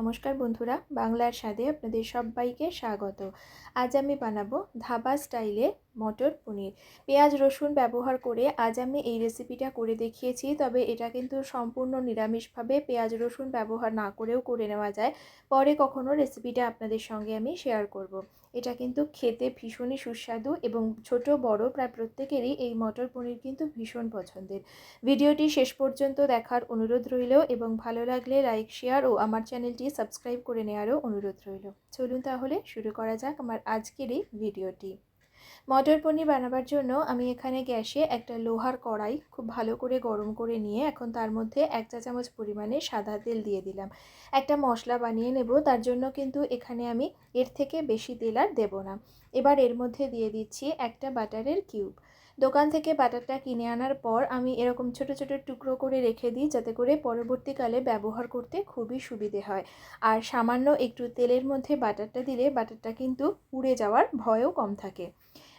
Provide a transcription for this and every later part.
নমস্কার বন্ধুরা বাংলার স্বাদে আপনাদের সবাইকে স্বাগত। আজ আমি বানাবো ধাবা স্টাইলে মটর, পনির। পেঁয়াজ, রসুন ব্যবহার করে আজ আমি এই রেসিপিটা করে দেখিয়েছি, তবে এটা কিন্তু সম্পূর্ণ নিরামিষভাবে পেঁয়াজ, রসুন ব্যবহার না করেও করে নেওয়া যায়। পরে কখনো রেসিপিটা আপনাদের সঙ্গে আমি শেয়ার করব। এটা কিন্তু খেতে ভীষণই সুস্বাদু এবং ছোট, বড় প্রায় প্রত্যেকেরই এই মটর, পনির কিন্তু ভীষণ পছন্দের। ভিডিওটি শেষ পর্যন্ত দেখার অনুরোধ রইল এবং ভালো লাগলে লাইক শেয়ার ও আমার চ্যানেলটি সাবস্ক্রাইব করে নেওয়ারও অনুরোধ রইল। চলুন তাহলে শুরু করা যাক আমার আজকের এই ভিডিওটি। মটর পনির বানাবার জন্য আমি এখানে গ্যাসে একটা লোহার কড়াই খুব ভালো করে গরম করে নিয়ে এখন তার মধ্যে এক চা চামচ পরিমাণে সাদা তেল দিয়ে দিলাম। একটা মশলা বানিয়ে নেব, তার জন্য কিন্তু এখানে আমি এর থেকে বেশি তেল আর দেবো না। এবার এর মধ্যে দিয়ে দিচ্ছি একটা বাটারের কিউব। দোকান থেকে বাটারটা কিনে আনার পর আমি এরকম ছোট ছোট টুকরো করে রেখে দিই, যাতে করে পরবর্তীকালে ব্যবহার করতে খুবই সুবিধে হয়। আর সামান্য একটু তেলের মধ্যে বাটারটা দিলে বাটারটা কিন্তু উড়ে যাওয়ার ভয়ও কম থাকে।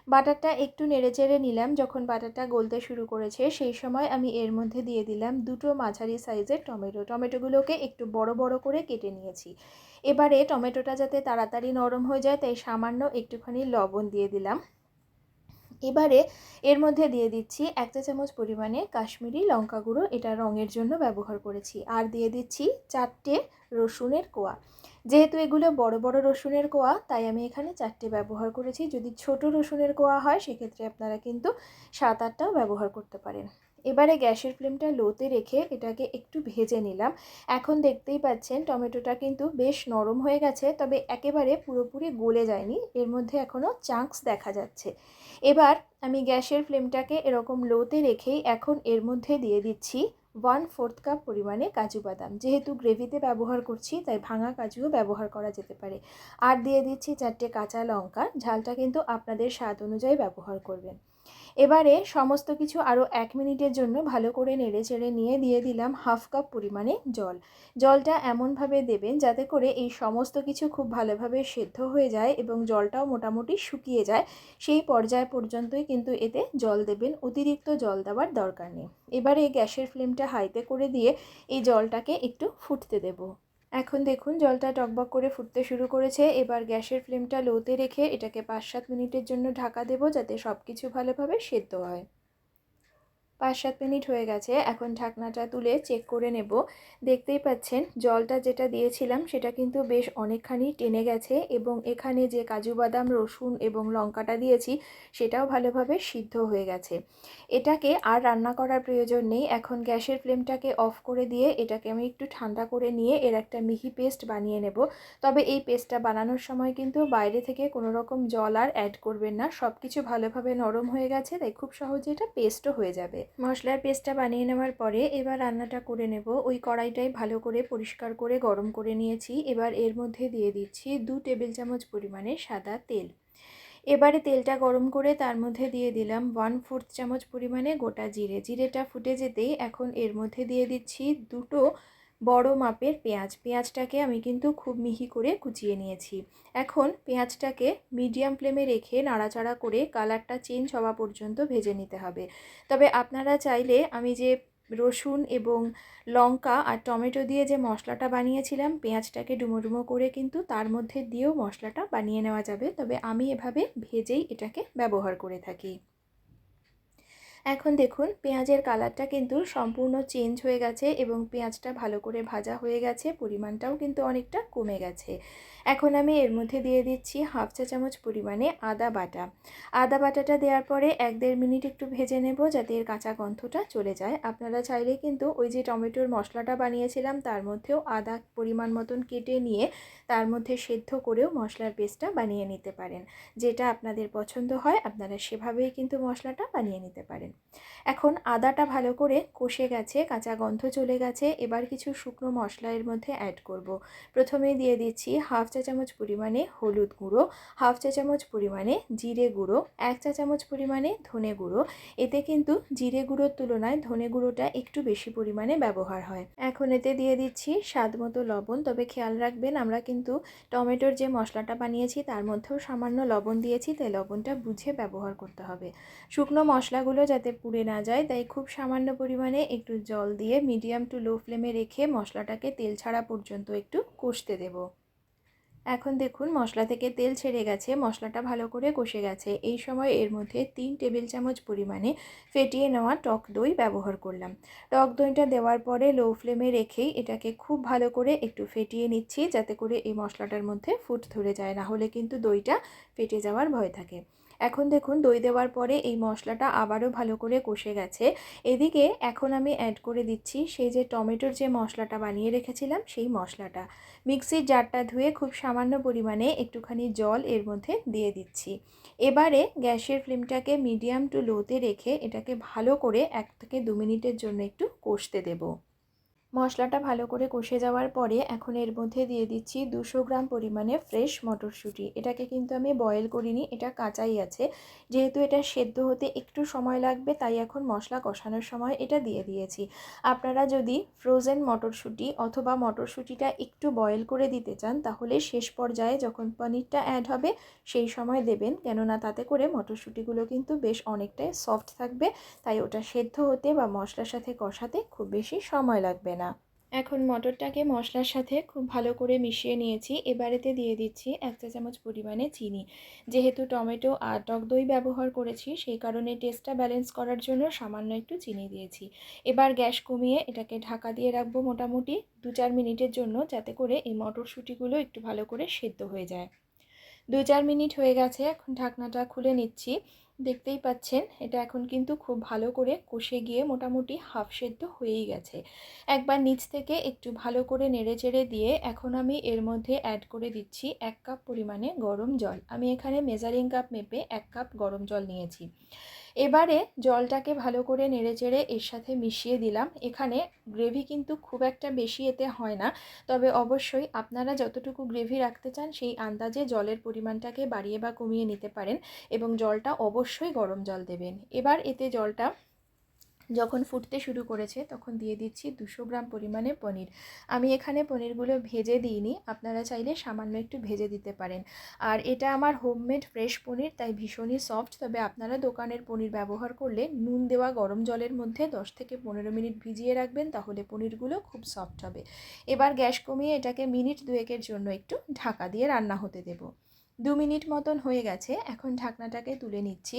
বাটারটা একটু নেড়েচেড়ে নিলাম যখন বাটারটা গলতে শুরু করেছে, সেই সময় আমি এর মধ্যে দিয়ে দিলাম দুটো মাঝারি সাইজের টমেটো। টমেটোগুলোকে একটু বড় বড় করে কেটে নিয়েছি। এবারে টমেটোটা যাতে তাড়াতাড়ি নরম হয়ে যায়, তাই সামান্য একটুখানি লবণ দিয়ে দিলাম। এবারে এর মধ্যে দিয়ে দিচ্ছি এক চা চামচ পরিমাণে কাশ্মীরি লঙ্কা গুঁড়ো। এটা রঙের জন্য ব্যবহার করেছি। আর দিয়ে দিচ্ছি চারটে রসুনের কোয়া। যেহেতু এগুলো বড় বড় রসুনের কোয়া, তাই আমি এখানে চারটে ব্যবহার করেছি। যদি ছোট রসুনের কোয়া হয়, সেক্ষেত্রে আপনারা কিন্তু সাত, আটটাও ব্যবহার করতে পারেন। এবারে গ্যাসের ফ্লেমটা লোতে রেখে এটাকে একটু ভেজে নিলাম। এখন দেখতেই পাচ্ছেন, টমেটোটা কিন্তু বেশ নরম হয়ে গেছে, তবে একেবারে পুরোপুরি গলে যায়নি। এর মধ্যে এখনও চাঙ্কস দেখা যাচ্ছে। এবার আমি গ্যাসের ফ্লেমটাকে এরকম লোতে রেখেই এখন এর মধ্যে দিয়ে দিচ্ছি ওয়ান ফোর্থ কাপ পরিমাণে কাজু বাদাম। যেহেতু গ্রেভিতে ব্যবহার করছি, তাই ভাঙা কাজুও ব্যবহার করা যেতে পারে। আর দিয়ে দিচ্ছি চারটে কাঁচা লঙ্কা। ঝালটা কিন্তু আপনাদের স্বাদ অনুযায়ী ব্যবহার করবেন। এবারে সমস্ত কিছু আরও এক মিনিটের জন্য ভালো করে নেড়ে চেড়ে নিয়ে দিয়ে দিলাম হাফ কাপ পরিমাণে জল। জলটা এমনভাবে দেবেন যাতে করে এই সমস্ত কিছু খুব ভালোভাবে সেদ্ধ হয়ে যায় এবং জলটাও মোটামুটি শুকিয়ে যায়। সেই পর্যায় পর্যন্তই কিন্তু এতে জল দেবেন, অতিরিক্ত জল দেওয়ার দরকার নেই। এবারে গ্যাসের ফ্লেমটা হাইতে করে দিয়ে এই জলটাকে একটু ফুটতে দেবো। এখন দেখুন, জলটা টকবক করে ফুটতে শুরু করেছে। এবার গ্যাসের ফ্লেমটা লোতে রেখে এটাকে পাঁচ সাত মিনিটের জন্য ঢাকা দেবো যাতে সব কিছু ভালোভাবে সেদ্ধ হয়। পাঁচ সাত মিনিট হয়ে গেছে, এখন ঢাকনাটা তুলে চেক করে নেব। দেখতেই পাচ্ছেন, জলটা যেটা দিয়েছিলাম সেটা কিন্তু বেশ অনেকখানি টেনে গেছে এবং এখানে যে কাজু বাদাম, রসুন এবং লঙ্কাটা দিয়েছি সেটাও ভালোভাবে সিদ্ধ হয়ে গেছে। এটাকে আর রান্না করার প্রয়োজন নেই, এখন গ্যাসের ফ্লেমটাকে অফ করে দিয়ে এটাকে আমি একটু ঠান্ডা করে নিয়ে এর একটা মিহি পেস্ট বানিয়ে নেব। তবে এই পেস্টটা বানানোর সময় কিন্তু বাইরে থেকে কোনো রকম জল আর অ্যাড করবেন না সব কিছু ভালোভাবে নরম হয়ে গেছে, তাই খুব সহজে এটা পেস্টও হয়ে যাবে। মশলার পেস্টটা বানিয়ে নেওয়ার পরে এবার রান্নাটা করে নেব। ওই কড়াইটাই ভালো করে পরিষ্কার করে গরম করে নিয়েছি। এবার এর মধ্যে দিয়ে দিচ্ছি দু টেবিল চামচ পরিমাণে সাদা তেল। এবারে তেলটা গরম করে তার মধ্যে দিয়ে দিলাম ওয়ান ফোর্থ চামচ পরিমাণে গোটা জিরে। জিরেটা ফুটে যেতেই এখন এর মধ্যে দিয়ে দিচ্ছি দুটো বড় মাপের পেঁয়াজ। পেঁয়াজটাকে আমি কিন্তু খুব মিহি করে কুচিয়ে নিয়েছি। এখন পেঁয়াজটাকে মিডিয়াম ফ্লেমে রেখে নাড়াচাড়া করে কালারটা চেঞ্জ হওয়া পর্যন্ত ভেজে নিতে হবে। তবে আপনারা চাইলে আমি যে রসুন এবং লঙ্কা আর টমেটো দিয়ে যে মশলাটা বানিয়েছিলাম, পেঁয়াজটাকে ডুমো ডুমো করে কিন্তু তার মধ্যে দিয়েও মশলাটা বানিয়ে নেওয়া যাবে। তবে আমি এভাবে ভেজেই এটাকে ব্যবহার করে থাকি। এখন দেখুন, পেঁয়াজের কালারটা কিন্তু সম্পূর্ণ চেঞ্জ হয়ে গেছে এবং পেঁয়াজটা ভালো করে ভাজা হয়ে গেছে, পরিমাণটাও কিন্তু অনেকটা কমে গেছে। এখন আমি এর মধ্যে দিয়ে দিচ্ছি হাফ চা চামচ পরিমাণে আদা বাটা। আদা বাটাটা দেওয়ার পরে এক দেড় মিনিট একটু ভেজে নেব যাতে এর কাঁচা গন্ধটা চলে যায়। আপনারা চাইলে কিন্তু ওই যে টমেটোর মশলাটা বানিয়েছিলাম, তার মধ্যেও আদা পরিমাণ মতন কেটে নিয়ে তার মধ্যে সেদ্ধ করেও মশলার পেস্টটা বানিয়ে নিতে পারেন। যেটা আপনাদের পছন্দ হয়, আপনারা সেভাবেই কিন্তু মশলাটা বানিয়ে নিতে পারেন। এখন আদাটা ভালো করে কষে গেছে, কাঁচা গন্ধ চলে গেছে, এবার কিছু শুকনো মশলা এর মধ্যে অ্যাড করব। প্রথমে দিয়ে দিচ্ছি হাফ চা চামচ পরিমাণে হলুদ গুঁড়ো, হাফ চা চামচ পরিমাণে জিরে গুঁড়ো, এক চা চামচ পরিমাণে ধনে গুঁড়ো। এতে কিন্তু জিরে গুঁড়োর তুলনায় ধনে গুঁড়োটা একটু বেশি পরিমাণে ব্যবহার হয়। এখন এতে দিয়ে দিচ্ছি স্বাদ মতো লবণ, তবে খেয়াল রাখবেন আমরা কিন্তু টমেটোর যে মশলাটা বানিয়েছি তার মধ্যেও সামান্য লবণ দিয়েছি, তাই লবণটা বুঝে ব্যবহার করতে হবে। শুকনো মশলাগুলো যাতে যাতে পুড়ে না যায়, তাই খুব সামান্য পরিমাণে একটু জল দিয়ে মিডিয়াম টু লো ফ্লেমে রেখে মশলাটাকে তেল ছাড়া পর্যন্ত একটু কষতে দেব। এখন দেখুন মশলা থেকে তেল ছেড়ে গেছে, মশলাটা ভালো করে কষে গেছে। এই সময় এর মধ্যে তিন টেবিল চামচ পরিমাণে ফেটিয়ে নেওয়া টক দই ব্যবহার করলাম। টক দইটা দেওয়ার পরে লো ফ্লেমে রেখেই এটাকে খুব ভালো করে একটু ফেটিয়ে নিচ্ছি, যাতে করে এই মশলাটার মধ্যে ফুট ধরে যায়, না হলে কিন্তু দইটা ফেটে যাওয়ার ভয় থাকে। এখন দেখুন, দই দেওয়ার পরে এই মশলাটা আবারও ভালো করে কষে গেছে। এদিকে এখন আমি অ্যাড করে দিচ্ছি সেই যে টমেটোর যে মশলাটা বানিয়ে রেখেছিলাম, সেই মশলাটা। মিক্সির জারটা ধুয়ে খুব সামান্য পরিমাণে একটুখানি জল এর মধ্যে দিয়ে দিচ্ছি। এবারে গ্যাসের ফ্লেমটাকে মিডিয়াম টু লোতে রেখে এটাকে ভালো করে এক থেকে দু মিনিটের জন্য একটু কষতে দেবো। মশলাটা ভালো করে কষে যাওয়ার পরে এখন এর মধ্যে দিয়ে দিচ্ছি দুশো গ্রাম পরিমাণে ফ্রেশ মটরশুঁটি। এটাকে কিন্তু আমি বয়েল করিনি, এটা কাঁচাই আছে। যেহেতু এটা সেদ্ধ হতে একটু সময় লাগবে, তাই এখন মশলা কষানোর সময় এটা দিয়ে দিয়েছি। আপনারা যদি ফ্রোজেন মটরশুঁটি অথবা মটরশুঁটিটা একটু বয়েল করে দিতে চান, তাহলে শেষ পর্যায়ে যখন পনিরটা অ্যাড হবে, সেই সময় দেবেন। কেননা তাতে করে মটরশুঁটিগুলো কিন্তু বেশ অনেকটাই সফট থাকবে, তাই ওটা সেদ্ধ হতে বা মশলার সাথে কষাতে খুব বেশি সময় লাগবে না। এখন মটরটাকে মশলার সাথে খুব ভালো করে মিশিয়ে নিয়েছি। এবারেতে দিয়ে দিচ্ছি এক চা চামচ পরিমাণে চিনি। যেহেতু টমেটো আর টক দই ব্যবহার করেছি, সেই কারণে টেস্টটা ব্যালেন্স করার জন্য সামান্য একটু চিনি দিয়েছি। এবার গ্যাস কমিয়ে এটাকে ঢাকা দিয়ে রাখব মোটামুটি দু চার মিনিটের জন্য, যাতে করে এই মটরশুঁটিগুলো একটু ভালো করে সেদ্ধ হয়ে যায়। দু চার মিনিট হয়ে গেছে, এখন ঢাকনাটা খুলে নিচ্ছি। দেখতেই পাচ্ছেন, এটা এখন কিন্তু খুব ভালো করে কষে গিয়ে মোটামুটি হাফ সেদ্ধ হয়েই গেছে। একবার নিচ থেকে একটু ভালো করে নেড়ে চেড়ে দিয়ে এখন আমি এর মধ্যে অ্যাড করে দিচ্ছি এক কাপ পরিমাণে গরম জল। আমি এখানে মেজারিং কাপ মেপে এক কাপ গরম জল নিয়েছি। এবারে জলটাকে ভালো করে নেড়েচেড়ে এর সাথে মিশিয়ে দিলাম। এখানে গ্রেভি কিন্তু খুব একটা বেশি এতে হয় না, তবে অবশ্যই আপনারা যতটুকু গ্রেভি রাখতে চান সেই আন্দাজে জলের পরিমাণটাকে বাড়িয়ে বা কমিয়ে নিতে পারেন এবং জলটা অবশ্যই গরম জল দেবেন। এবার এতে জলটা যখন ফুটতে শুরু করেছে, তখন দিয়ে দিচ্ছি দুশো গ্রাম পরিমাণে পনির। আমি এখানে পনিরগুলো ভেজে দিইনি, আপনারা চাইলে সামান্য একটু ভেজে দিতে পারেন। আর এটা আমার হোমমেড ফ্রেশ পনির, তাই ভীষণই সফট। তবে আপনারা দোকানের পনির ব্যবহার করলে নুন দেওয়া গরম জলের মধ্যে 10 থেকে পনেরো মিনিট ভিজিয়ে রাখবেন, তাহলে পনিরগুলো খুব সফট হবে। এবার গ্যাস কমিয়ে এটাকে মিনিট দুয়েকের জন্য একটু ঢাকা দিয়ে রান্না হতে দেবো। দু মিনিট মতন হয়ে গেছে, এখন ঢাকনাটাকে তুলে নিচ্ছি।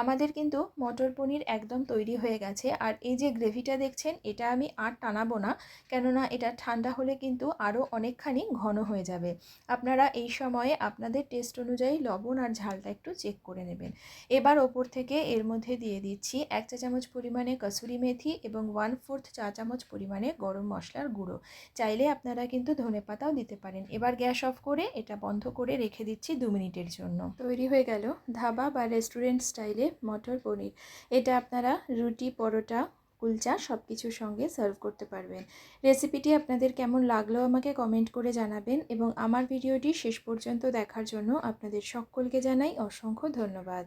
আমাদের কিন্তু মটর পনির একদম তৈরি হয়ে গেছে। আর এই যে গ্রেভিটা দেখছেন, এটা আমি আর টানাবো না, কেননা এটা ঠান্ডা হলে কিন্তু আরও অনেকখানি ঘন হয়ে যাবে। আপনারা এই সময়ে আপনাদের টেস্ট অনুযায়ী লবণ আর ঝালটা একটু চেক করে নেবেন। এবার ওপর থেকে এর মধ্যে দিয়ে দিচ্ছি এক চা চামচ পরিমাণে কসুরি মেথি এবং ওয়ান ফোর্থ চা চামচ পরিমাণে গরম মশলার গুঁড়ো। চাইলে আপনারা কিন্তু ধনে পাতাও দিতে পারেন। এবার গ্যাস অফ করে এটা বন্ধ করে রেখে দিচ্ছি দু মিনিটের জন্য। তৈরি হয়ে গেল ধাবা বা রেস্টুরেন্ট স্টাইলে মটর পনির। এটা আপনারা রুটি, পরোটা, কুলচা সব কিছুর সঙ্গে সার্ভ করতে পারবেন। রেসিপিটি আপনাদের কেমন লাগল আমাকে কমেন্ট করে জানাবেন এবং আমার ভিডিওটি শেষ পর্যন্ত দেখার জন্য আপনাদের সকলকে জানাই অসংখ্য ধন্যবাদ।